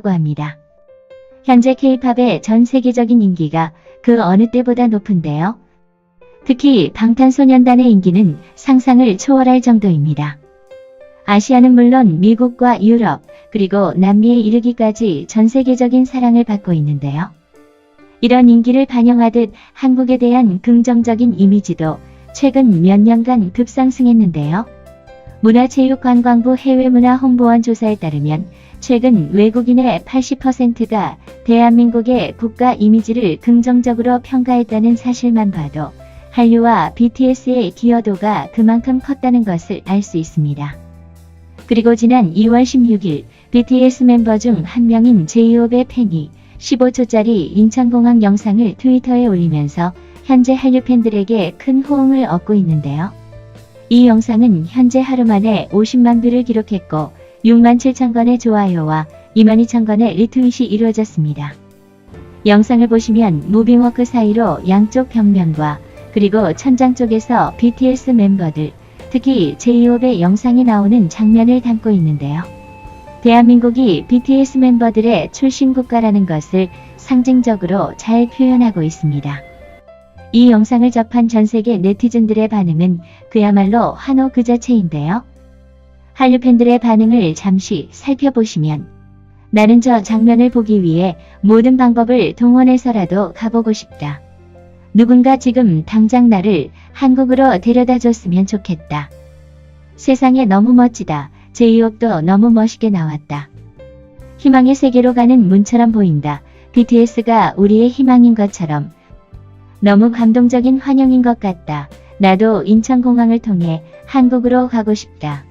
고 합니다. 현재 K-팝의 전 세계적인 인기가 그 어느 때보다 높은데요. 특히 방탄소년단의 인기는 상상을 초월할 정도입니다. 아시아는 물론 미국과 유럽, 그리고 남미에 이르기까지 전 세계적인 사랑을 받고 있는데요. 이런 인기를 반영하듯 한국에 대한 긍정적인 이미지도 최근 몇 년간 급상승했는데요. 문화체육관광부 해외문화홍보원 조사에 따르면 최근 외국인의 80%가 대한민국의 국가 이미지를 긍정적으로 평가했다는 사실만 봐도 한류와 BTS의 기여도가 그만큼 컸다는 것을 알 수 있습니다. 그리고 지난 2월 16일 BTS 멤버 중 한 명인 제이홉의 팬이 15초짜리 인천공항 영상을 트위터에 올리면서 현재 한류 팬들에게 큰 호응을 얻고 있는데요. 이 영상은 현재 하루 만에 50만 뷰를 기록했고 6만 7천 건의 좋아요와 2만 2천 건의 리트윗이 이루어졌습니다. 영상을 보시면 무빙워크 사이로 양쪽 벽면과 그리고 천장 쪽에서 BTS 멤버들, 특히 제이홉의 영상이 나오는 장면을 담고 있는데요. 대한민국이 BTS 멤버들의 출신 국가라는 것을 상징적으로 잘 표현하고 있습니다. 이 영상을 접한 전 세계 네티즌들의 반응은 그야말로 환호 그 자체인데요. 한류 팬들의 반응을 잠시 살펴보시면 나는 저 장면을 보기 위해 모든 방법을 동원해서라도 가보고 싶다. 누군가 지금 당장 나를 한국으로 데려다 줬으면 좋겠다. 세상에 너무 멋지다. 제이홉도 너무 멋있게 나왔다. 희망의 세계로 가는 문처럼 보인다. BTS가 우리의 희망인 것처럼 너무 감동적인 환영인 것 같다. 나도 인천공항을 통해 한국으로 가고 싶다.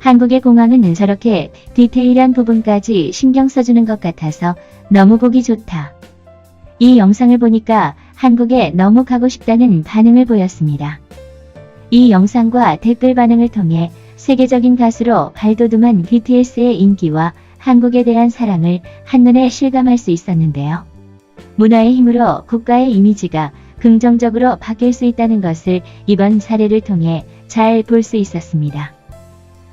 한국의 공항은 저렇게 디테일한 부분까지 신경 써주는 것 같아서 너무 보기 좋다. 이 영상을 보니까 한국에 너무 가고 싶다는 반응을 보였습니다. 이 영상과 댓글 반응을 통해 세계적인 가수로 발돋움한 BTS의 인기와 한국에 대한 사랑을 한눈에 실감할 수 있었는데요. 문화의 힘으로 국가의 이미지가 긍정적으로 바뀔 수 있다는 것을 이번 사례를 통해 잘 볼 수 있었습니다.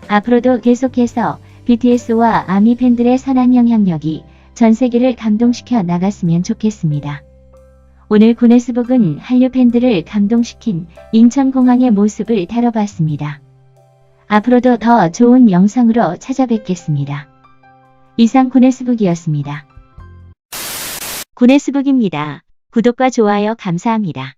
앞으로도 계속해서 BTS와 아미 팬들의 선한 영향력이 전 세계를 감동시켜 나갔으면 좋겠습니다. 오늘 구네스북은 한류 팬들을 감동시킨 인천공항의 모습을 다뤄봤습니다. 앞으로도 더 좋은 영상으로 찾아뵙겠습니다. 이상 구네스북이었습니다. 구네스북입니다. 구독과 좋아요 감사합니다.